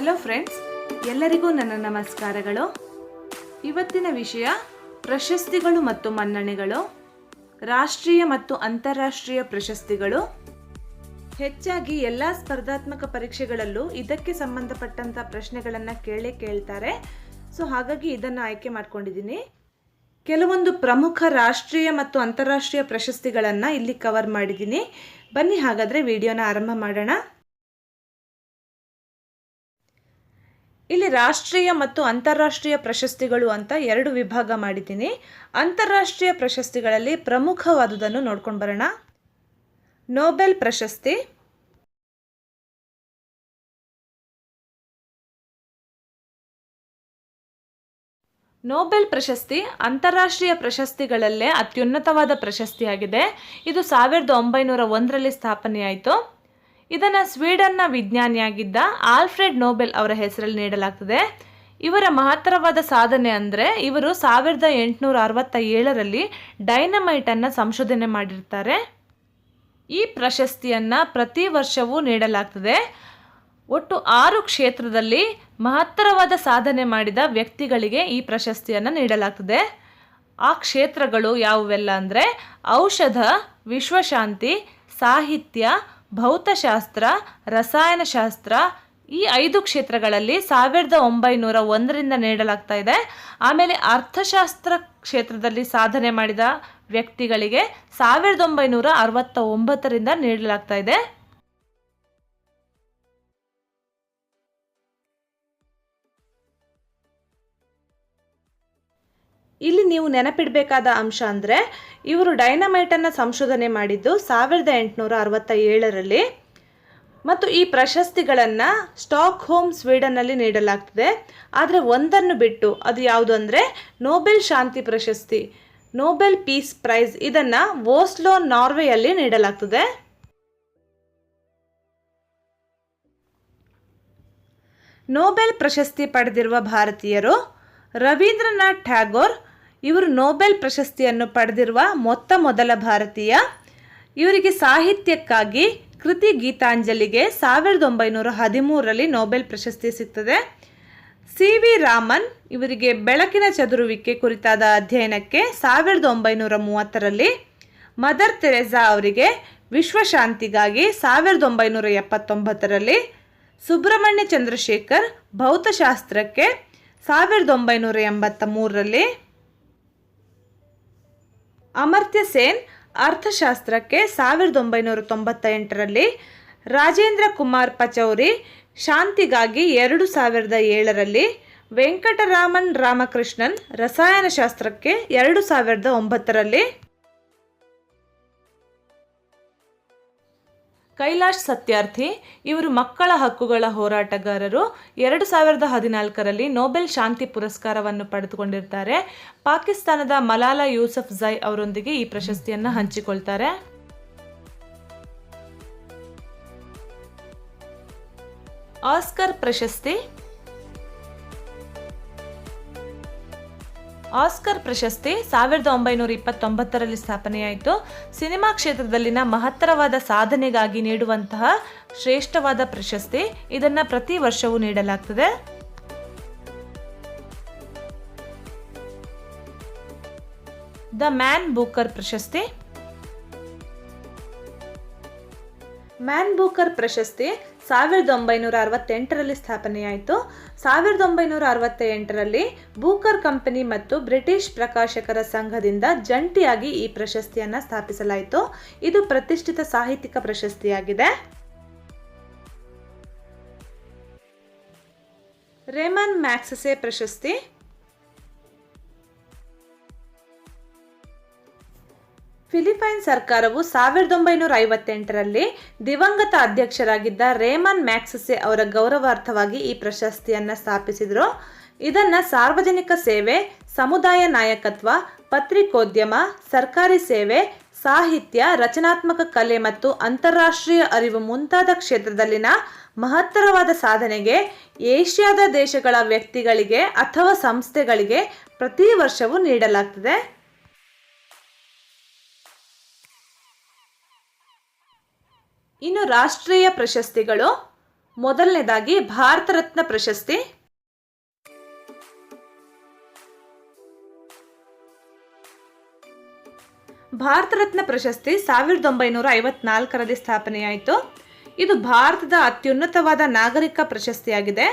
Hello friends ಎಲ್ಲರಿಗೂ ನನ್ನ ನಮಸ್ಕಾರಗಳು. ಇವತ್ತಿನ ವಿಷಯ ಪ್ರಶಸ್ತಿಗಳು ಮತ್ತು ಮನ್ನಣೆಗಳು, ರಾಷ್ಟ್ರೀಯ ಮತ್ತು ಅಂತಾರಾಷ್ಟ್ರೀಯ ಪ್ರಶಸ್ತಿಗಳು. ಹೆಚ್ಚಾಗಿ ಎಲ್ಲ ಸ್ಪರ್ಧಾತ್ಮಕ ಪರೀಕ್ಷೆಗಳಲ್ಲೂ ಇದಕ್ಕೆ ಸಂಬಂಧಪಟ್ಟಂತ ಪ್ರಶ್ನೆಗಳನ್ನು ಕೇಳೇ ಕೇಳ್ತಾರೆ. ಸೊ ಹಾಗಾಗಿ ಇದನ್ನು ಆಯ್ಕೆ ಮಾಡ್ಕೊಂಡಿದ್ದೀನಿ. ಕೆಲವೊಂದು ಪ್ರಮುಖ ರಾಷ್ಟ್ರೀಯ ಮತ್ತು ಅಂತಾರಾಷ್ಟ್ರೀಯ ಪ್ರಶಸ್ತಿಗಳನ್ನು ಇಲ್ಲಿ ಕವರ್ ಮಾಡಿದ್ದೀನಿ. ಬನ್ನಿ ಹಾಗಾದರೆ ವಿಡಿಯೋನ ಆರಂಭ ಮಾಡೋಣ. ಇಲ್ಲಿ ರಾಷ್ಟ್ರೀಯ ಮತ್ತು ಅಂತಾರಾಷ್ಟ್ರೀಯ ಪ್ರಶಸ್ತಿಗಳು ಅಂತ ಎರಡು ವಿಭಾಗ ಮಾಡಿದ್ದೀನಿ. ಅಂತಾರಾಷ್ಟ್ರೀಯ ಪ್ರಶಸ್ತಿಗಳಲ್ಲಿ ಪ್ರಮುಖವಾದುದನ್ನು ನೋಡ್ಕೊಂಡು ಬರೋಣ. ನೋಬೆಲ್ ಪ್ರಶಸ್ತಿ. ನೋಬೆಲ್ ಪ್ರಶಸ್ತಿ ಅಂತಾರಾಷ್ಟ್ರೀಯ ಪ್ರಶಸ್ತಿಗಳಲ್ಲೇ ಅತ್ಯುನ್ನತವಾದ ಪ್ರಶಸ್ತಿಯಾಗಿದೆ. ಇದು ಸಾವಿರದ ಒಂಬೈನೂರ ಒಂದರಲ್ಲಿ ಸ್ಥಾಪನೆಯಾಯಿತು. ಇದನ್ನು ಸ್ವೀಡನ್ನ ವಿಜ್ಞಾನಿಯಾಗಿದ್ದ ಆಲ್ಫ್ರೆಡ್ ನೋಬೆಲ್ ಅವರ ಹೆಸರಲ್ಲಿ ನೀಡಲಾಗ್ತದೆ. ಇವರ ಮಹತ್ತರವಾದ ಸಾಧನೆ ಅಂದರೆ ಇವರು ಸಾವಿರದ ಎಂಟುನೂರ ಅರವತ್ತ ಏಳರಲ್ಲಿ ಡೈನಮೈಟನ್ನು ಸಂಶೋಧನೆ ಮಾಡಿರ್ತಾರೆ. ಈ ಪ್ರಶಸ್ತಿಯನ್ನು ಪ್ರತಿ ವರ್ಷವೂ ನೀಡಲಾಗ್ತದೆ. ಒಟ್ಟು ಆರು ಕ್ಷೇತ್ರದಲ್ಲಿ ಮಹತ್ತರವಾದ ಸಾಧನೆ ಮಾಡಿದ ವ್ಯಕ್ತಿಗಳಿಗೆ ಈ ಪ್ರಶಸ್ತಿಯನ್ನು ನೀಡಲಾಗ್ತದೆ. ಆ ಕ್ಷೇತ್ರಗಳು ಯಾವುವೆಲ್ಲ ಅಂದರೆ ಔಷಧ, ವಿಶ್ವಶಾಂತಿ, ಸಾಹಿತ್ಯ ಭೌತಶಾಸ್ತ್ರ, ರಸಾಯನಶಾಸ್ತ್ರ ಈ ಐದು ಕ್ಷೇತ್ರಗಳಲ್ಲಿ ಸಾವಿರದ ಒಂಬೈನೂರ ಒಂದರಿಂದ ನೀಡಲಾಗ್ತಾ ಇದೆ. ಆಮೇಲೆ ಅರ್ಥಶಾಸ್ತ್ರ ಕ್ಷೇತ್ರದಲ್ಲಿ ಸಾಧನೆ ಮಾಡಿದ ವ್ಯಕ್ತಿಗಳಿಗೆ ಸಾವಿರದ ಒಂಬೈನೂರ ಅರವತ್ತ ಒಂಬತ್ತರಿಂದ ನೀಡಲಾಗ್ತಾ ಇದೆ. ಇಲ್ಲಿ ನೀವು ನೆನಪಿಡಬೇಕಾದ ಅಂಶ ಅಂದರೆ ಇವರು ಡೈನಮೈಟನ್ನು ಸಂಶೋಧನೆ ಮಾಡಿದ್ದು ಸಾವಿರದ ಎಂಟುನೂರ ಅರವತ್ತ ಏಳರಲ್ಲಿ ಮತ್ತು ಈ ಪ್ರಶಸ್ತಿಗಳನ್ನು ಸ್ಟಾಕ್ ಹೋಮ್ ಸ್ವೀಡನ್ನಲ್ಲಿ ನೀಡಲಾಗ್ತದೆ. ಆದರೆ ಒಂದನ್ನು ಬಿಟ್ಟು ಅದು ಯಾವುದು ಅಂದರೆ ನೋಬೆಲ್ ಶಾಂತಿ ಪ್ರಶಸ್ತಿ, ನೋಬೆಲ್ ಪೀಸ್ ಪ್ರೈಸ್ ಇದನ್ನು ವೋಸ್ಲೋ ನಾರ್ವೆಯಲ್ಲಿ ನೀಡಲಾಗ್ತದೆ. ನೋಬೆಲ್ ಪ್ರಶಸ್ತಿ ಪಡೆದಿರುವ ಭಾರತೀಯರು ರವೀಂದ್ರನಾಥ್ ಟ್ಯಾಗೋರ್ ಇವರು ನೋಬೆಲ್ ಪ್ರಶಸ್ತಿಯನ್ನು ಪಡೆದಿರುವ ಮೊತ್ತ ಮೊದಲ ಭಾರತೀಯ. ಇವರಿಗೆ ಸಾಹಿತ್ಯಕ್ಕಾಗಿ ಕೃತಿ ಗೀತಾಂಜಲಿಗೆ ಸಾವಿರದ ಒಂಬೈನೂರ ಹದಿಮೂರರಲ್ಲಿ ನೊಬೆಲ್ ಪ್ರಶಸ್ತಿ ಸಿಗ್ತದೆ. ಸಿ ವಿ ರಾಮನ್ ಇವರಿಗೆ ಬೆಳಕಿನ ಚದುರುವಿಕೆ ಕುರಿತಾದ ಅಧ್ಯಯನಕ್ಕೆ ಸಾವಿರದ ಒಂಬೈನೂರ ಮೂವತ್ತರಲ್ಲಿ, ಮದರ್ ತೆರೆಸಾ ಅವರಿಗೆ ವಿಶ್ವಶಾಂತಿಗಾಗಿ ಸಾವಿರದ ಒಂಬೈನೂರ ಎಪ್ಪತ್ತೊಂಬತ್ತರಲ್ಲಿ, ಸುಬ್ರಹ್ಮಣ್ಯ ಚಂದ್ರಶೇಖರ್ ಭೌತಶಾಸ್ತ್ರಕ್ಕೆ ಸಾವಿರದ ಒಂಬೈನೂರ ಎಂಬತ್ತ ಮೂರರಲ್ಲಿ ಅಮರ್ತ್ಯ ಸೇನ್ ಅರ್ಥಶಾಸ್ತ್ರಕ್ಕೆ ಸಾವಿರದ ಒಂಬೈನೂರ ತೊಂಬತ್ತ ಎಂಟರಲ್ಲಿ ರಾಜೇಂದ್ರ ಕುಮಾರ್ ಪಚೌರಿ ಶಾಂತಿಗಾಗಿ ಎರಡು ಸಾವಿರದ ಏಳರಲ್ಲಿ ವೆಂಕಟರಾಮನ್ ರಾಮಕೃಷ್ಣನ್ ರಸಾಯನಶಾಸ್ತ್ರಕ್ಕೆ ಎರಡು ಸಾವಿರದ ಒಂಬತ್ತರಲ್ಲಿ ಕೈಲಾಶ್ ಸತ್ಯಾರ್ಥಿ, ಇವರು ಮಕ್ಕಳ ಹಕ್ಕುಗಳ ಹೋರಾಟಗಾರರು. ಎರಡು ಸಾವಿರದ ಹದಿನಾಲ್ಕರಲ್ಲಿ ನೊಬೆಲ್ ಶಾಂತಿ ಪುರಸ್ಕಾರವನ್ನು ಪಡೆದುಕೊಂಡಿರ್ತಾರೆ. ಪಾಕಿಸ್ತಾನದ ಮಲಾಲಾ ಯೂಸಫ್ ಝೈ ಅವರೊಂದಿಗೆ ಈ ಪ್ರಶಸ್ತಿಯನ್ನು ಹಂಚಿಕೊಳ್ತಾರೆ. ಆಸ್ಕರ್ ಪ್ರಶಸ್ತಿ ಆಸ್ಕರ್ ಪ್ರಶಸ್ತಿ ಸಾವಿರದ ಒಂಬೈನೂರ ಇಪ್ಪತ್ತೊಂಬತ್ತರಲ್ಲಿ ಸ್ಥಾಪನೆಯಾಯಿತು. ಸಿನಿಮಾ ಕ್ಷೇತ್ರದಲ್ಲಿನ ಮಹತ್ತರವಾದ ಸಾಧನೆಗಾಗಿ ನೀಡುವಂತಹ ಶ್ರೇಷ್ಠವಾದ ಪ್ರಶಸ್ತಿ ಇದನ್ನು ಪ್ರತಿ ವರ್ಷವೂ ನೀಡಲಾಗ್ತದೆ. ದ ಮ್ಯಾನ್ ಬೂಕರ್ ಪ್ರಶಸ್ತಿ. ಮ್ಯಾನ್ ಬೂಕರ್ ಪ್ರಶಸ್ತಿ ಸಾವಿರದ ಒಂಬೈನೂರ ಅರವತ್ತೆಂಟರಲ್ಲಿ ಸ್ಥಾಪನೆಯಾಯಿತು. ಸಾವಿರದ ಒಂಬೈನೂರ ಅರವತ್ತ ಎಂಟರಲ್ಲಿ ಬೂಕರ್ ಕಂಪನಿ ಮತ್ತು ಬ್ರಿಟಿಷ್ ಪ್ರಕಾಶಕರ ಸಂಘದಿಂದ ಜಂಟಿಯಾಗಿ ಈ ಪ್ರಶಸ್ತಿಯನ್ನು ಸ್ಥಾಪಿಸಲಾಯಿತು. ಇದು ಪ್ರತಿಷ್ಠಿತ ಸಾಹಿತ್ಯಿಕ ಪ್ರಶಸ್ತಿಯಾಗಿದೆ. ರೇಮನ್ ಮ್ಯಾಕ್ಸಸೆ ಪ್ರಶಸ್ತಿ. ಫಿಲಿಪೈನ್ ಸರ್ಕಾರವು ಸಾವಿರದ ಒಂಬೈನೂರ ಐವತ್ತೆಂಟರಲ್ಲಿ ದಿವಂಗತ ಅಧ್ಯಕ್ಷರಾಗಿದ್ದ ರೇಮನ್ ಮ್ಯಾಕ್ಸಸೆ ಅವರ ಗೌರವಾರ್ಥವಾಗಿ ಈ ಪ್ರಶಸ್ತಿಯನ್ನು ಸ್ಥಾಪಿಸಿದರು. ಇದನ್ನು ಸಾರ್ವಜನಿಕ ಸೇವೆ, ಸಮುದಾಯ ನಾಯಕತ್ವ, ಪತ್ರಿಕೋದ್ಯಮ, ಸರ್ಕಾರಿ ಸೇವೆ, ಸಾಹಿತ್ಯ, ರಚನಾತ್ಮಕ ಕಲೆ ಮತ್ತು ಅಂತಾರಾಷ್ಟ್ರೀಯ ಅರಿವು ಮುಂತಾದ ಕ್ಷೇತ್ರದಲ್ಲಿನ ಮಹತ್ತರವಾದ ಸಾಧನೆಗೆ ಏಷ್ಯಾದ ದೇಶಗಳ ವ್ಯಕ್ತಿಗಳಿಗೆ ಅಥವಾ ಸಂಸ್ಥೆಗಳಿಗೆ ಪ್ರತಿ ವರ್ಷವೂ ನೀಡಲಾಗ್ತದೆ. ಇನ್ನು ರಾಷ್ಟ್ರೀಯ ಪ್ರಶಸ್ತಿಗಳು. ಮೊದಲನೇದಾಗಿ ಭಾರತ ರತ್ನ ಪ್ರಶಸ್ತಿ. ಭಾರತ ರತ್ನ ಪ್ರಶಸ್ತಿ ಸಾವಿರದ ಒಂಬೈನೂರ ಐವತ್ನಾಲ್ಕರಲ್ಲಿ ಸ್ಥಾಪನೆಯಾಯಿತು. ಇದು ಭಾರತದ ಅತ್ಯುನ್ನತವಾದ ನಾಗರಿಕ ಪ್ರಶಸ್ತಿಯಾಗಿದೆ.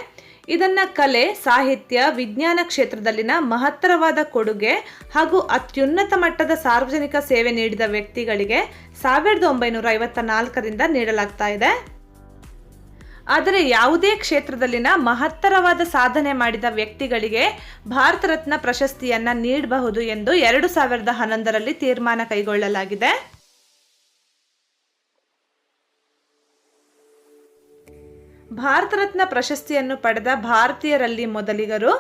ಇದನ್ನು ಕಲೆ, ಸಾಹಿತ್ಯ, ವಿಜ್ಞಾನ ಕ್ಷೇತ್ರದಲ್ಲಿನ ಮಹತ್ತರವಾದ ಕೊಡುಗೆ ಹಾಗೂ ಅತ್ಯುನ್ನತ ಮಟ್ಟದ ಸಾರ್ವಜನಿಕ ಸೇವೆ ನೀಡಿದ ವ್ಯಕ್ತಿಗಳಿಗೆ ಸಾವಿರದ ಒಂಬೈನೂರ ಐವತ್ತ ನಾಲ್ಕರಿಂದ ನೀಡಲಾಗ್ತಾ ಇದೆ. ಆದರೆ ಯಾವುದೇ ಕ್ಷೇತ್ರದಲ್ಲಿನ ಮಹತ್ತರವಾದ ಸಾಧನೆ ಮಾಡಿದ ವ್ಯಕ್ತಿಗಳಿಗೆ ಭಾರತ ರತ್ನ ಪ್ರಶಸ್ತಿಯನ್ನ ನೀಡಬಹುದು ಎಂದು ಎರಡು ಸಾವಿರದ ಹನ್ನೊಂದರಲ್ಲಿ ತೀರ್ಮಾನ ಕೈಗೊಳ್ಳಲಾಗಿದೆ. ಭಾರತ ರತ್ನ ಪ್ರಶಸ್ತಿಯನ್ನು ಪಡೆದ ಭಾರತೀಯರಲ್ಲಿ ಮೊದಲಿಗರು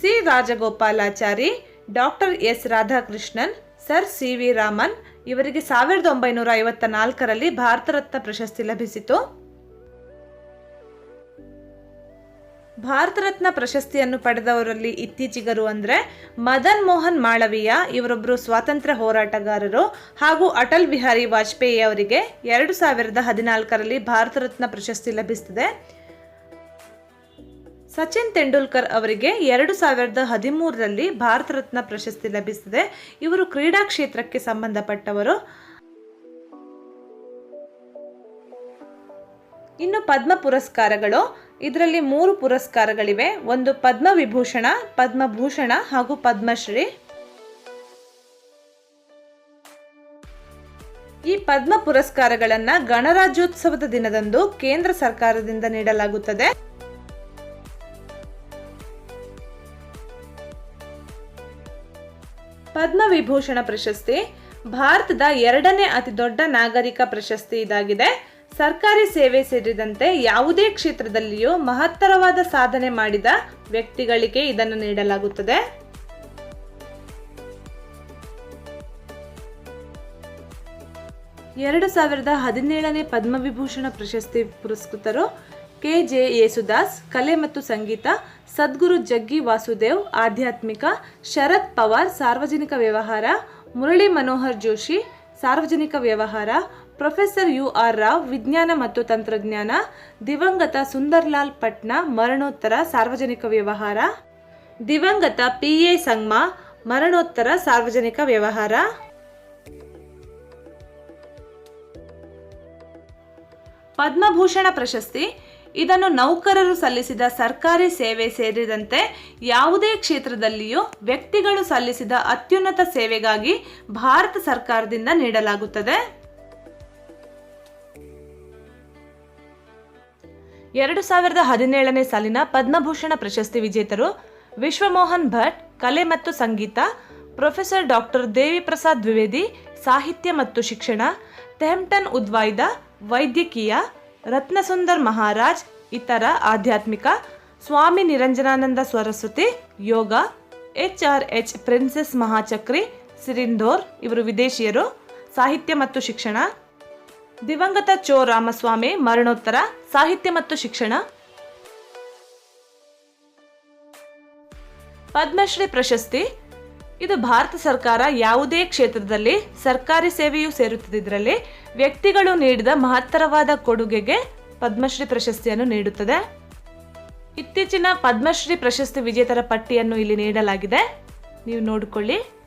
C Rajagopalachari, doctor S Radhakrishnan sir C V Raman, ಇವರಿಗೆ ಸಾವಿರದ ಒಂಬೈನೂರ ಐವತ್ತ ನಾಲ್ಕರಲ್ಲಿ ಭಾರತ ರತ್ನ ಪ್ರಶಸ್ತಿ ಲಭಿಸಿತು. ಭಾರತ ರತ್ನ ಪ್ರಶಸ್ತಿಯನ್ನು ಪಡೆದವರಲ್ಲಿ ಇತ್ತೀಚಿಗರು ಅಂದರೆ ಮದನ್ ಮೋಹನ್ ಮಾಳವೀಯ ಇವರೊಬ್ಬರು ಸ್ವಾತಂತ್ರ್ಯ ಹೋರಾಟಗಾರರು, ಹಾಗೂ ಅಟಲ್ ಬಿಹಾರಿ ವಾಜಪೇಯಿ ಅವರಿಗೆ ಎರಡು ಸಾವಿರದ ಹದಿನಾಲ್ಕರಲ್ಲಿ ಭಾರತ ರತ್ನ ಪ್ರಶಸ್ತಿ ಲಭಿಸಿದೆ ಸಚಿನ್ ತೆಂಡೂಲ್ಕರ್ ಅವರಿಗೆ ಎರಡು ಸಾವಿರದ ಹದಿಮೂರರಲ್ಲಿ ಭಾರತ ರತ್ನ ಪ್ರಶಸ್ತಿ ಲಭಿಸಿದೆ. ಇವರು ಕ್ರೀಡಾ ಕ್ಷೇತ್ರಕ್ಕೆ ಸಂಬಂಧಪಟ್ಟವರು. ಇನ್ನು ಪದ್ಮ ಪುರಸ್ಕಾರಗಳು. ಇದರಲ್ಲಿ ಮೂರು ಪುರಸ್ಕಾರಗಳಿವೆ. ಒಂದು ಪದ್ಮ ವಿಭೂಷಣ ಪದ್ಮಭೂಷಣ ಹಾಗೂ ಪದ್ಮಶ್ರೀ. ಈ ಪದ್ಮ ಪುರಸ್ಕಾರಗಳನ್ನು ಗಣರಾಜ್ಯೋತ್ಸವದ ದಿನದಂದು ಕೇಂದ್ರ ಸರ್ಕಾರದಿಂದ ನೀಡಲಾಗುತ್ತದೆ. ಪದ್ಮ ವಿಭೂಷಣ ಪ್ರಶಸ್ತಿ, ಭಾರತದ ಎರಡನೇ ಅತಿ ದೊಡ್ಡ ನಾಗರಿಕ ಪ್ರಶಸ್ತಿ ಇದಾಗಿದೆ. ಸರ್ಕಾರಿ ಸೇವೆ ಸೇರಿದಂತೆ ಯಾವುದೇ ಕ್ಷೇತ್ರದಲ್ಲಿಯೂ ಮಹತ್ತರವಾದ ಸಾಧನೆ ಮಾಡಿದ ವ್ಯಕ್ತಿಗಳಿಗೆ ಇದನ್ನು ನೀಡಲಾಗುತ್ತದೆ. ಎರಡು ಸಾವಿರದ ಹದಿನೇಳನೇ ಪದ್ಮವಿಭೂಷಣ ಪ್ರಶಸ್ತಿ ಪುರಸ್ಕೃತರು ಕೆ ಜೆ ಯೇಸುದಾಸ್, ಕಲೆ ಮತ್ತು ಸಂಗೀತ, ಸದ್ಗುರು ಜಗ್ಗಿ ವಾಸುದೇವ್, ಆಧ್ಯಾತ್ಮಿಕ, ಶರತ್ ಪವಾರ್, ಸಾರ್ವಜನಿಕ ವ್ಯವಹಾರ, ಮುರಳಿ ಮನೋಹರ್ ಜೋಶಿ, ಸಾರ್ವಜನಿಕ ವ್ಯವಹಾರ, ಪ್ರೊಫೆಸರ್ ಯು ಆರ್ ರಾವ್, ವಿಜ್ಞಾನ ಮತ್ತು ತಂತ್ರಜ್ಞಾನ, ದಿವಂಗತ ಸುಂದರ್ಲಾಲ್ ಪಟ್ನ, ಮರಣೋತ್ತರ, ಸಾರ್ವಜನಿಕ ವ್ಯವಹಾರ, ದಿವಂಗತ ಪಿ ಎ ಸಂಗ್ಮಾ, ಮರಣೋತ್ತರ, ಸಾರ್ವಜನಿಕ ವ್ಯವಹಾರ. ಪದ್ಮಭೂಷಣ ಪ್ರಶಸ್ತಿ ಇದನ್ನು ನೌಕರರು ಸಲ್ಲಿಸಿದ ಸರ್ಕಾರಿ ಸೇವೆ ಸೇರಿದಂತೆ ಯಾವುದೇ ಕ್ಷೇತ್ರದಲ್ಲಿಯೂ ವ್ಯಕ್ತಿಗಳು ಸಲ್ಲಿಸಿದ ಅತ್ಯುನ್ನತ ಸೇವೆಗಾಗಿ ಭಾರತ ಸರ್ಕಾರದಿಂದ ನೀಡಲಾಗುತ್ತದೆ. ಎರಡು ಸಾವಿರದ ಹದಿನೇಳನೇ ಸಾಲಿನ ಪದ್ಮಭೂಷಣ ಪ್ರಶಸ್ತಿ ವಿಜೇತರು ವಿಶ್ವಮೋಹನ್ ಭಟ್, ಕಲೆ ಮತ್ತು ಸಂಗೀತ, ಪ್ರೊಫೆಸರ್ ಡಾಕ್ಟರ್ ದೇವಿ ಪ್ರಸಾದ್ ದ್ವಿವೇದಿ, ಸಾಹಿತ್ಯ ಮತ್ತು ಶಿಕ್ಷಣ ತೆಹಮ್ಟನ್ ಉದ್ವಾಯ್ದ, ವೈದ್ಯಕೀಯ ರತ್ನಸುಂದರ್ ಮಹಾರಾಜ್, ಇತರ ಆಧ್ಯಾತ್ಮಿಕ Swami Niranjanananda Saraswati, yoga, H R H princess Maha Chakri Sirindhorn ಇವರು ವಿದೇಶಿಯರು, ಸಾಹಿತ್ಯ ಮತ್ತು ಶಿಕ್ಷಣ, ದಿವಂಗತ ಚೋ ರಾಮಸ್ವಾಮಿ ಮರಣೋತ್ತರ, ಸಾಹಿತ್ಯ ಮತ್ತು ಶಿಕ್ಷಣ. ಪದ್ಮಶ್ರೀ ಪ್ರಶಸ್ತಿ ಇದು ಭಾರತ ಸರ್ಕಾರ ಯಾವುದೇ ಕ್ಷೇತ್ರದಲ್ಲಿ ಸರ್ಕಾರಿ ಸೇವೆಯೂ ಸೇರುತ್ತದೆ. ಇದರಲ್ಲಿ ವ್ಯಕ್ತಿಗಳು ನೀಡಿದ ಮಹತ್ತರವಾದ ಕೊಡುಗೆಗೆ ಪದ್ಮಶ್ರೀ ಪ್ರಶಸ್ತಿಯನ್ನು ನೀಡುತ್ತದೆ. ಇತ್ತೀಚಿನ ಪದ್ಮಶ್ರೀ ಪ್ರಶಸ್ತಿ ವಿಜೇತರ ಪಟ್ಟಿಯನ್ನು ಇಲ್ಲಿ ನೀಡಲಾಗಿದೆ. ನೀವು ನೋಡಿಕೊಳ್ಳಿ.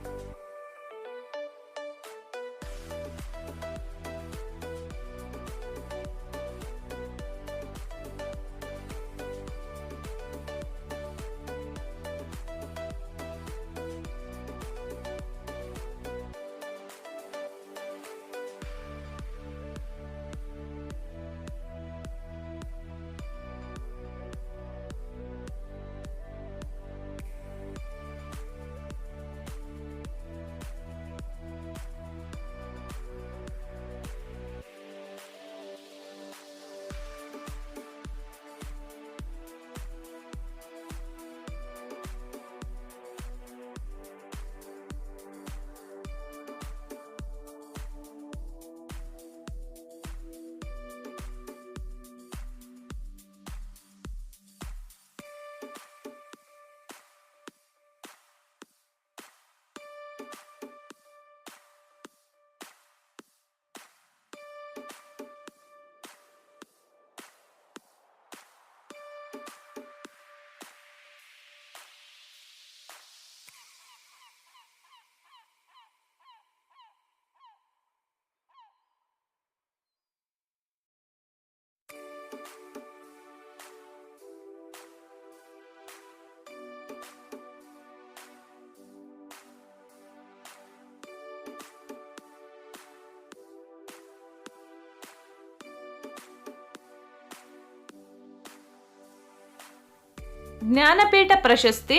ಜ್ಞಾನಪೀಠ ಪ್ರಶಸ್ತಿ.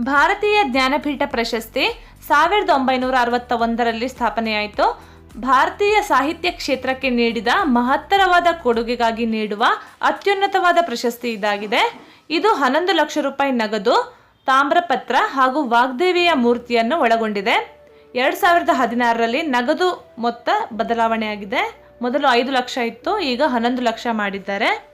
ಭಾರತೀಯ ಜ್ಞಾನಪೀಠ ಪ್ರಶಸ್ತಿ ಸಾವಿರದ ಒಂಬೈನೂರ ಅರವತ್ತ ಒಂದರಲ್ಲಿ ಸ್ಥಾಪನೆಯಾಯಿತು. ಭಾರತೀಯ ಸಾಹಿತ್ಯ ಕ್ಷೇತ್ರಕ್ಕೆ ನೀಡಿದ ಮಹತ್ತರವಾದ ಕೊಡುಗೆಗಾಗಿ ನೀಡುವ ಅತ್ಯುನ್ನತವಾದ ಪ್ರಶಸ್ತಿ ಇದಾಗಿದೆ. ಇದು ಹನ್ನೊಂದು ಲಕ್ಷ ರೂಪಾಯಿ ನಗದು, ತಾಮ್ರಪತ್ರ ಹಾಗೂ ವಾಗ್ದೇವಿಯ ಮೂರ್ತಿಯನ್ನು ಒಳಗೊಂಡಿದೆ. ಎರಡು ಸಾವಿರದ ಹದಿನಾರರಲ್ಲಿ ನಗದು ಮೊತ್ತ ಬದಲಾವಣೆಯಾಗಿದೆ. ಮೊದಲು ಐದು ಲಕ್ಷ ಇತ್ತು, ಈಗ ಹನ್ನೊಂದು ಲಕ್ಷ ಮಾಡಿದ್ದಾರೆ.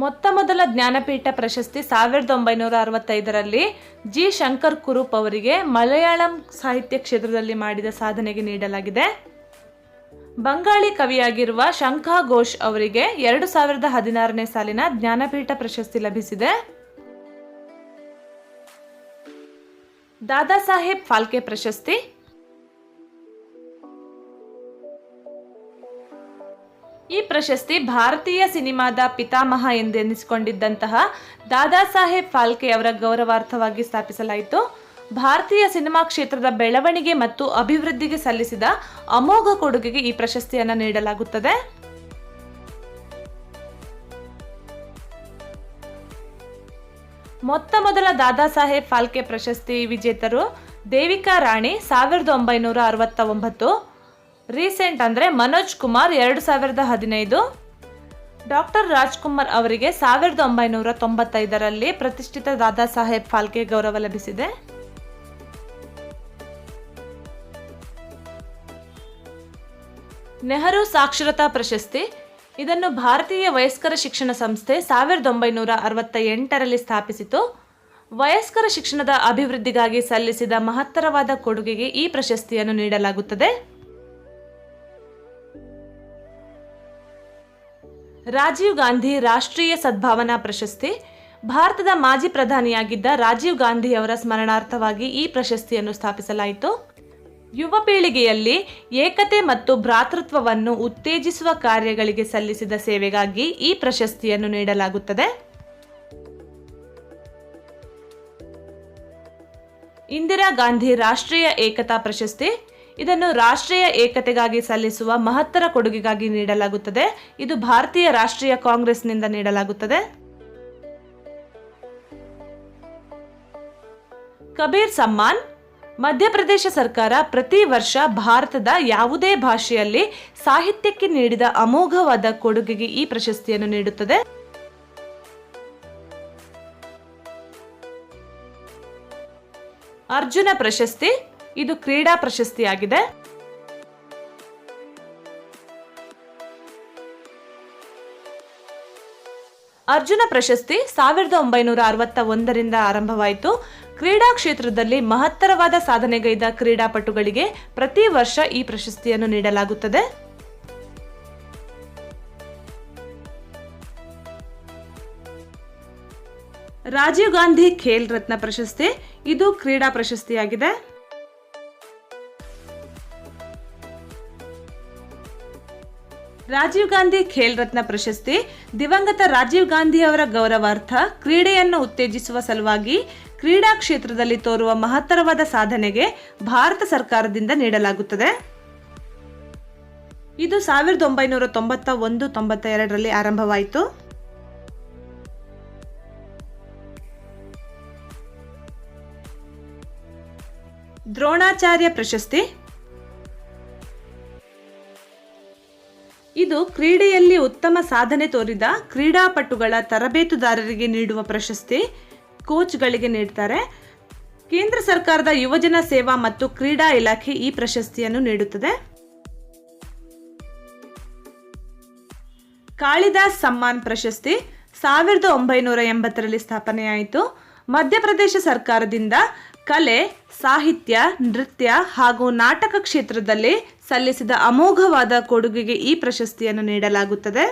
ಮೊತ್ತ ಮೊದಲ ಜ್ಞಾನಪೀಠ ಪ್ರಶಸ್ತಿ ಸಾವಿರದ ಒಂಬೈನೂರ ಅರವತ್ತೈದರಲ್ಲಿ ಜಿ ಶಂಕರ್ ಕುರುಪ್ ಅವರಿಗೆ ಮಲಯಾಳಂ ಸಾಹಿತ್ಯ ಕ್ಷೇತ್ರದಲ್ಲಿ ಮಾಡಿದ ಸಾಧನೆಗೆ ನೀಡಲಾಗಿದೆ. ಬಂಗಾಳಿ ಕವಿಯಾಗಿರುವ ಶಂಖಾ ಘೋಷ್ ಅವರಿಗೆ ಎರಡು ಸಾವಿರದ ಹದಿನಾರನೇ ಸಾಲಿನ ಜ್ಞಾನಪೀಠ ಪ್ರಶಸ್ತಿ ಲಭಿಸಿದೆ. ದಾದಾ ಸಾಹೇಬ್ ಫಾಲ್ಕೆ ಪ್ರಶಸ್ತಿ ಈ ಪ್ರಶಸ್ತಿ ಭಾರತೀಯ ಸಿನಿಮಾದ ಪಿತಾಮಹ ಎಂದೆನಿಸಿಕೊಂಡಿದ್ದಂತಹ ದಾದಾ ಸಾಹೇಬ್ ಫಾಲ್ಕೆ ಅವರ ಗೌರವಾರ್ಥವಾಗಿ ಸ್ಥಾಪಿಸಲಾಯಿತು. ಭಾರತೀಯ ಸಿನಿಮಾ ಕ್ಷೇತ್ರದ ಬೆಳವಣಿಗೆ ಮತ್ತು ಅಭಿವೃದ್ಧಿಗೆ ಸಲ್ಲಿಸಿದ ಅಮೋಘ ಕೊಡುಗೆಗೆ ಈ ಪ್ರಶಸ್ತಿಯನ್ನು ನೀಡಲಾಗುತ್ತದೆ. ಮೊತ್ತ ಮೊದಲ ದಾದಾ ಸಾಹೇಬ್ ಫಾಲ್ಕೆ ಪ್ರಶಸ್ತಿ ವಿಜೇತರು ದೇವಿಕಾ ರಾಣಿ ಸಾವಿರದ ಒಂಬೈನೂರ ಅರವತ್ತ ಒಂಬತ್ತು ರೀಸೆಂಟ್ ಅಂದರೆ ಮನೋಜ್ ಕುಮಾರ್ ಎರಡು ಸಾವಿರದ ಹದಿನೈದು. ಡಾಕ್ಟರ್ ರಾಜ್ಕುಮಾರ್ ಅವರಿಗೆ ಸಾವಿರದ ಒಂಬೈನೂರ ತೊಂಬತ್ತೈದರಲ್ಲಿ ಪ್ರತಿಷ್ಠಿತ ದಾದಾ ಸಾಹೇಬ್ ಫಾಲ್ಕೆ ಗೌರವ ಲಭಿಸಿದೆ. ನೆಹರು ಸಾಕ್ಷರತಾ ಪ್ರಶಸ್ತಿ. ಇದನ್ನು ಭಾರತೀಯ ವಯಸ್ಕರ ಶಿಕ್ಷಣ ಸಂಸ್ಥೆ ಸಾವಿರದ ಒಂಬೈನೂರ ಅರವತ್ತ ಎಂಟರಲ್ಲಿ ಸ್ಥಾಪಿಸಿತು. ವಯಸ್ಕರ ಶಿಕ್ಷಣದ ಅಭಿವೃದ್ಧಿಗಾಗಿ ಸಲ್ಲಿಸಿದ ಮಹತ್ತರವಾದ ಕೊಡುಗೆಗೆ ಈ ಪ್ರಶಸ್ತಿಯನ್ನು ನೀಡಲಾಗುತ್ತದೆ. ರಾಜೀವ್ ಗಾಂಧಿ ರಾಷ್ಟ್ರೀಯ ಸದ್ಭಾವನಾ ಪ್ರಶಸ್ತಿ. ಭಾರತದ ಮಾಜಿ ಪ್ರಧಾನಿಯಾಗಿದ್ದ ರಾಜೀವ್ ಗಾಂಧಿ ಅವರ ಸ್ಮರಣಾರ್ಥವಾಗಿ ಈ ಪ್ರಶಸ್ತಿಯನ್ನು ಸ್ಥಾಪಿಸಲಾಯಿತು. ಯುವ ಪೀಳಿಗೆಯಲ್ಲಿ ಏಕತೆ ಮತ್ತು ಭ್ರಾತೃತ್ವವನ್ನು ಉತ್ತೇಜಿಸುವ ಕಾರ್ಯಗಳಿಗೆ ಸಲ್ಲಿಸಿದ ಸೇವೆಗಾಗಿ ಈ ಪ್ರಶಸ್ತಿಯನ್ನು ನೀಡಲಾಗುತ್ತದೆ. ಇಂದಿರಾ ಗಾಂಧಿ ರಾಷ್ಟ್ರೀಯ ಏಕತಾ ಪ್ರಶಸ್ತಿ. ಇದನ್ನು ರಾಷ್ಟ್ರೀಯ ಏಕತೆಗಾಗಿ ಸಲ್ಲಿಸುವ ಮಹತ್ತರ ಕೊಡುಗೆಗಾಗಿ ನೀಡಲಾಗುತ್ತದೆ. ಇದು ಭಾರತೀಯ ರಾಷ್ಟ್ರೀಯ ಕಾಂಗ್ರೆಸ್ನಿಂದ ನೀಡಲಾಗುತ್ತದೆ. ಕಬೀರ್ ಸಮ್ಮಾನ್, ಮಧ್ಯಪ್ರದೇಶ ಸರ್ಕಾರ ಪ್ರತಿ ವರ್ಷ ಭಾರತದ ಯಾವುದೇ ಭಾಷೆಯಲ್ಲಿ ಸಾಹಿತ್ಯಕ್ಕೆ ನೀಡಿದ ಅಮೋಘವಾದ ಕೊಡುಗೆಗೆ ಈ ಪ್ರಶಸ್ತಿಯನ್ನು ನೀಡುತ್ತದೆ. ಅರ್ಜುನ ಪ್ರಶಸ್ತಿ ಇದು ಕ್ರೀಡಾ ಪ್ರಶಸ್ತಿಯಾಗಿದೆ. ಅರ್ಜುನ ಪ್ರಶಸ್ತಿ ಸಾವಿರದ ಒಂಬೈನೂರ ಅರವತ್ತ ಒಂದರಿಂದ ಆರಂಭವಾಯಿತು. ಕ್ರೀಡಾ ಕ್ಷೇತ್ರದಲ್ಲಿ ಮಹತ್ತರವಾದ ಸಾಧನೆಗೈದ ಕ್ರೀಡಾಪಟುಗಳಿಗೆ ಪ್ರತಿ ವರ್ಷ ಈ ಪ್ರಶಸ್ತಿಯನ್ನು ನೀಡಲಾಗುತ್ತದೆ. ರಾಜೀವ್ ಗಾಂಧಿ ಖೇಲ್ ರತ್ನ ಪ್ರಶಸ್ತಿ, ಇದು ಕ್ರೀಡಾ ಪ್ರಶಸ್ತಿಯಾಗಿದೆ. ರಾಜೀವ್ ಗಾಂಧಿ ಖೇಲ್ ರತ್ನ ಪ್ರಶಸ್ತಿ, ದಿವಂಗತ ರಾಜೀವ್ ಗಾಂಧಿ ಅವರ ಗೌರವಾರ್ಥ, ಕ್ರೀಡೆಯನ್ನು ಉತ್ತೇಜಿಸುವ ಸಲುವಾಗಿ ಕ್ರೀಡಾ ಕ್ಷೇತ್ರದಲ್ಲಿ ತೋರುವ ಮಹತ್ತರವಾದ ಸಾಧನೆಗೆ ಭಾರತ ಸರ್ಕಾರದಿಂದ ನೀಡಲಾಗುತ್ತದೆ. ಇದು ಸಾವಿರದ ಒಂಬೈನೂರ ತೊಂಬತ್ತ ಒಂದು, ತೊಂಬತ್ತ ಎರಡರಲ್ಲಿ ಆರಂಭವಾಯಿತು. ದ್ರೋಣಾಚಾರ್ಯ ಪ್ರಶಸ್ತಿ ಇದು ಕ್ರೀಡೆಯಲ್ಲಿ ಉತ್ತಮ ಸಾಧನೆ ತೋರಿದ ಕ್ರೀಡಾಪಟುಗಳ ತರಬೇತುದಾರರಿಗೆ ನೀಡುವ ಪ್ರಶಸ್ತಿ ಕೋಚ್ಗಳಿಗೆ ನೀಡ್ತಾರೆ. ಕೇಂದ್ರ ಸರ್ಕಾರದ ಯುವಜನ ಸೇವಾ ಮತ್ತು ಕ್ರೀಡಾ ಇಲಾಖೆ ಈ ಪ್ರಶಸ್ತಿಯನ್ನು ನೀಡುತ್ತದೆ. ಕಾಳಿದಾಸ್ ಸಮ್ಮಾನ್ ಪ್ರಶಸ್ತಿ ಸಾವಿರದ ಒಂಬೈನೂರ ಎಂಬತ್ತರಲ್ಲಿ ಸ್ಥಾಪನೆಯಾಯಿತು. ಮಧ್ಯಪ್ರದೇಶ ಸರ್ಕಾರದಿಂದ ಕಲೆ, ಸಾಹಿತ್ಯ, ನೃತ್ಯ ಹಾಗೂ ನಾಟಕ ಕ್ಷೇತ್ರದಲ್ಲಿ ಸಲ್ಲಿಸಿದ ಅಮೋಘವಾದ ಕೊಡುಗೆಗೆ ಈ ಪ್ರಶಸ್ತಿಯನ್ನು ನೀಡಲಾಗುತ್ತದೆ.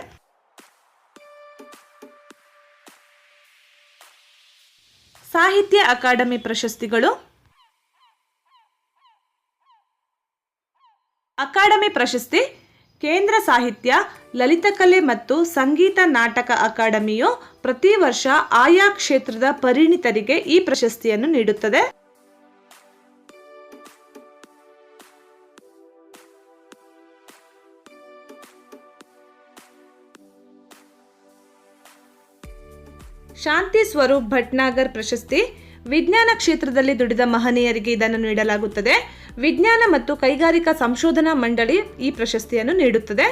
ಸಾಹಿತ್ಯ ಅಕಾಡೆಮಿ ಪ್ರಶಸ್ತಿಗಳು. ಅಕಾಡೆಮಿ ಪ್ರಶಸ್ತಿ, ಕೇಂದ್ರ ಸಾಹಿತ್ಯ, ಲಲಿತಕಲೆ ಮತ್ತು ಸಂಗೀತ ನಾಟಕ ಅಕಾಡೆಮಿಯು ಪ್ರತಿ ವರ್ಷ ಆಯಾ ಕ್ಷೇತ್ರದ ಪರಿಣಿತರಿಗೆ ಈ ಪ್ರಶಸ್ತಿಯನ್ನು ನೀಡುತ್ತದೆ. ಶಾಂತಿ ಸ್ವರೂಪ್ ಭಟ್ನಾಗರ್ ಪ್ರಶಸ್ತಿ. ವಿಜ್ಞಾನ ಕ್ಷೇತ್ರದಲ್ಲಿ ದುಡಿದ ಮಹನೀಯರಿಗೆ ಇದನ್ನು ನೀಡಲಾಗುತ್ತದೆ. ವಿಜ್ಞಾನ ಮತ್ತು ಕೈಗಾರಿಕಾ ಸಂಶೋಧನಾ ಮಂಡಳಿ ಈ ಪ್ರಶಸ್ತಿಯನ್ನು ನೀಡುತ್ತದೆ.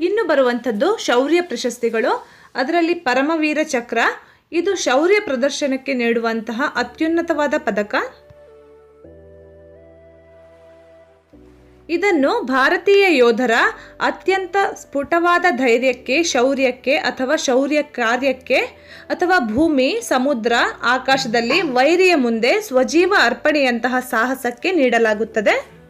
ಇನ್ನು ಬರುವಂಥದ್ದು ಶೌರ್ಯ ಪ್ರಶಸ್ತಿಗಳು. ಅದರಲ್ಲಿ ಪರಮವೀರ ಚಕ್ರ. ಇದು ಶೌರ್ಯ ಪ್ರದರ್ಶನಕ್ಕೆ ನೀಡುವಂತಹ ಅತ್ಯುನ್ನತವಾದ ಪದಕ. ಇದನ್ನು ಭಾರತೀಯ ಯೋಧರ ಅತ್ಯಂತ ಸ್ಫುಟವಾದ ಧೈರ್ಯಕ್ಕೆ, ಶೌರ್ಯಕ್ಕೆ ಅಥವಾ ಶೌರ್ಯ ಕಾರ್ಯಕ್ಕೆ ಅಥವಾ ಭೂಮಿ, ಸಮುದ್ರ, ಆಕಾಶದಲ್ಲಿ ವೈರಿಯ ಮುಂದೆ ಸ್ವಜೀವ ಅರ್ಪಣೆಯಂತಹ ಸಾಹಸಕ್ಕೆ ನೀಡಲಾಗುತ್ತದೆ.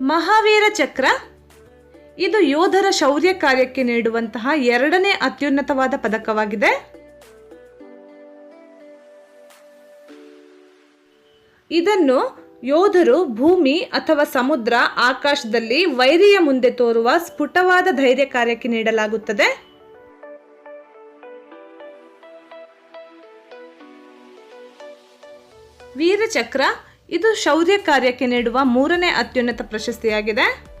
ಮಹಾವೀರ ಚಕ್ರ. ಇದು ಯೋಧರ ಶೌರ್ಯ ಕಾರ್ಯಕ್ಕೆ ನೀಡುವಂತಹ ಎರಡನೇ ಅತ್ಯುನ್ನತವಾದ ಪದಕವಾಗಿದೆ. ಇದನ್ನು ಯೋಧರು ಭೂಮಿ ಅಥವಾ ಸಮುದ್ರ, ಆಕಾಶದಲ್ಲಿ ವೈರಿಯ ಮುಂದೆ ತೋರುವ ಸ್ಫುಟವಾದ ಧೈರ್ಯ ಕಾರ್ಯಕ್ಕೆ ನೀಡಲಾಗುತ್ತದೆ. ವೀರಚಕ್ರ, ಇದು ಶೌರ್ಯ ಕಾರ್ಯಕ್ಕೆ ನೀಡುವ ಮೂರನೇ ಅತ್ಯುನ್ನತ ಪ್ರಶಸ್ತಿಯಾಗಿದೆ.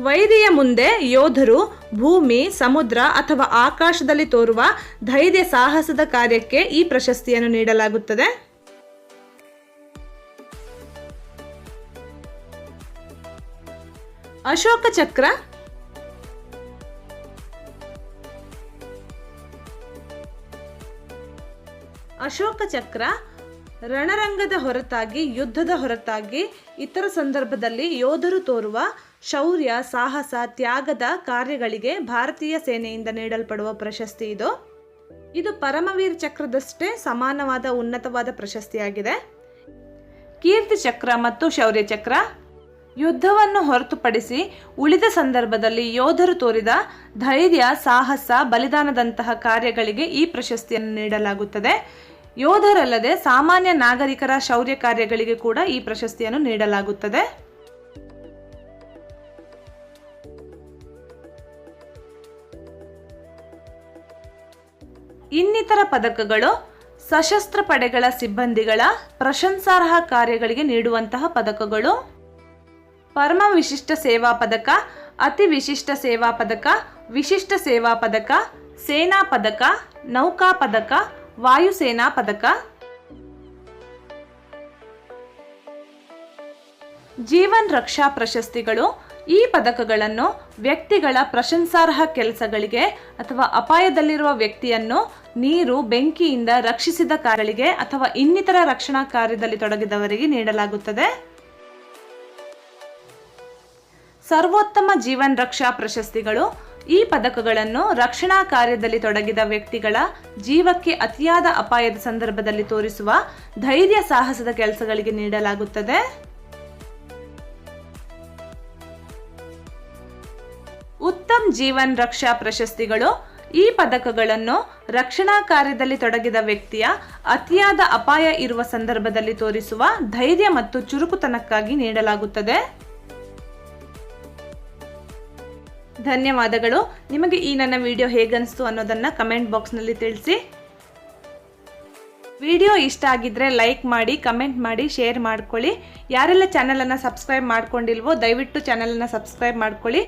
ವೈರಿಯ ಮುಂದೆ ಯೋಧರು ಭೂಮಿ, ಸಮುದ್ರ ಅಥವಾ ಆಕಾಶದಲ್ಲಿ ತೋರುವ ಧೈರ್ಯ ಸಾಹಸದ ಕಾರ್ಯಕ್ಕೆ ಈ ಪ್ರಶಸ್ತಿಯನ್ನು ನೀಡಲಾಗುತ್ತದೆ. ಅಶೋಕ ಚಕ್ರ. ಅಶೋಕ ಚಕ್ರ ರಣರಂಗದ ಹೊರತಾಗಿ, ಯುದ್ಧದ ಹೊರತಾಗಿ, ಇತರ ಸಂದರ್ಭದಲ್ಲಿ ಯೋಧರು ತೋರುವ ಶೌರ್ಯ, ಸಾಹಸ, ತ್ಯಾಗದ ಕಾರ್ಯಗಳಿಗೆ ಭಾರತೀಯ ಸೇನೆಯಿಂದ ನೀಡಲ್ಪಡುವ ಪ್ರಶಸ್ತಿ ಇದು. ಇದು ಪರಮವೀರ್ ಚಕ್ರದಷ್ಟೇ ಸಮಾನವಾದ, ಉನ್ನತವಾದ ಪ್ರಶಸ್ತಿಯಾಗಿದೆ. ಕೀರ್ತಿ ಚಕ್ರ ಮತ್ತು ಶೌರ್ಯ ಚಕ್ರ ಯುದ್ಧವನ್ನು ಹೊರತುಪಡಿಸಿ ಉಳಿದ ಸಂದರ್ಭದಲ್ಲಿ ಯೋಧರು ತೋರಿದ ಧೈರ್ಯ, ಸಾಹಸ, ಬಲಿದಾನದಂತಹ ಕಾರ್ಯಗಳಿಗೆ ಈ ಪ್ರಶಸ್ತಿಯನ್ನು ನೀಡಲಾಗುತ್ತದೆ. ಯೋಧರಲ್ಲದೆ ಸಾಮಾನ್ಯ ನಾಗರಿಕರ ಶೌರ್ಯ ಕಾರ್ಯಗಳಿಗೆ ಕೂಡ ಈ ಪ್ರಶಸ್ತಿಯನ್ನು ನೀಡಲಾಗುತ್ತದೆ. ಇನ್ನಿತರ ಪದಕಗಳು ಸಶಸ್ತ್ರ ಪಡೆಗಳ ಸಿಬ್ಬಂದಿಗಳ ಪ್ರಶಂಸಾರ್ಹ ಕಾರ್ಯಗಳಿಗೆ ನೀಡುವಂತಹ ಪದಕಗಳು. ಪರಮ ವಿಶಿಷ್ಟ ಸೇವಾ ಪದಕ, ಅತಿ ವಿಶಿಷ್ಟ ಸೇವಾ ಪದಕ, ವಿಶಿಷ್ಟ ಸೇವಾ ಪದಕ, ಸೇನಾ ಪದಕ, ನೌಕಾ ಪದಕ, ವಾಯುಸೇನಾ ಪದಕ. ಜೀವನ್ ರಕ್ಷಾ ಪ್ರಶಸ್ತಿಗಳು ಈ ಪದಕಗಳನ್ನು ವ್ಯಕ್ತಿಗಳ ಪ್ರಶಂಸಾರ್ಹ ಕೆಲಸಗಳಿಗೆ ಅಥವಾ ಅಪಾಯದಲ್ಲಿರುವ ವ್ಯಕ್ತಿಯನ್ನು ನೀರು ಬೆಂಕಿಯಿಂದ ರಕ್ಷಿಸಿದ ಕಾರ್ಯಗಳಿಗೆ ಅಥವಾ ಇನ್ನಿತರ ರಕ್ಷಣಾ ಕಾರ್ಯದಲ್ಲಿ ತೊಡಗಿದವರಿಗೆ ನೀಡಲಾಗುತ್ತದೆ. ಸರ್ವೋತ್ತಮ ಜೀವನ್ ರಕ್ಷಾ ಪ್ರಶಸ್ತಿಗಳು ಈ ಪದಕಗಳನ್ನು ರಕ್ಷಣಾ ಕಾರ್ಯದಲ್ಲಿ ತೊಡಗಿದ ವ್ಯಕ್ತಿಗಳ ಜೀವಕ್ಕೆ ಅತಿಯಾದ ಅಪಾಯದ ಸಂದರ್ಭದಲ್ಲಿ ತೋರಿಸುವ ಧೈರ್ಯ ಸಾಹಸದ ಕೆಲಸಗಳಿಗೆ ನೀಡಲಾಗುತ್ತದೆ. ಉತ್ತಮ್ ಜೀವನ್ ರಕ್ಷಾ ಪ್ರಶಸ್ತಿಗಳು. ಈ ಪದಕಗಳನ್ನು ರಕ್ಷಣಾ ಕಾರ್ಯದಲ್ಲಿ ತೊಡಗಿದ ವ್ಯಕ್ತಿಯ ಅತಿಯಾದ ಅಪಾಯ ಇರುವ ಸಂದರ್ಭದಲ್ಲಿ ತೋರಿಸುವ ಧೈರ್ಯ ಮತ್ತು ಚುರುಕುತನಕ್ಕಾಗಿ ನೀಡಲಾಗುತ್ತದೆ. ಧನ್ಯವಾದಗಳು. ನಿಮಗೆ ಈ ನನ್ನ ವಿಡಿಯೋ ಹೇಗನ್ನಿಸ್ತು ಅನ್ನೋದನ್ನು ಕಮೆಂಟ್ ಬಾಕ್ಸ್ನಲ್ಲಿ ತಿಳಿಸಿ. ವಿಡಿಯೋ ಇಷ್ಟ ಆಗಿದ್ದರೆ ಲೈಕ್ ಮಾಡಿ, ಕಮೆಂಟ್ ಮಾಡಿ, ಶೇರ್ ಮಾಡ್ಕೊಳ್ಳಿ. ಯಾರೆಲ್ಲ ಚಾನಲನ್ನು ಸಬ್ಸ್ಕ್ರೈಬ್ ಮಾಡ್ಕೊಂಡಿಲ್ವೋ ದಯವಿಟ್ಟು ಚಾನಲನ್ನು ಸಬ್ಸ್ಕ್ರೈಬ್ ಮಾಡ್ಕೊಳ್ಳಿ.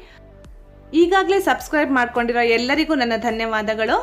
ಈಗಾಗಲೇ ಸಬ್ಸ್ಕ್ರೈಬ್ ಮಾಡ್ಕೊಂಡಿರೋ ಎಲ್ಲರಿಗೂ ನನ್ನ ಧನ್ಯವಾದಗಳು.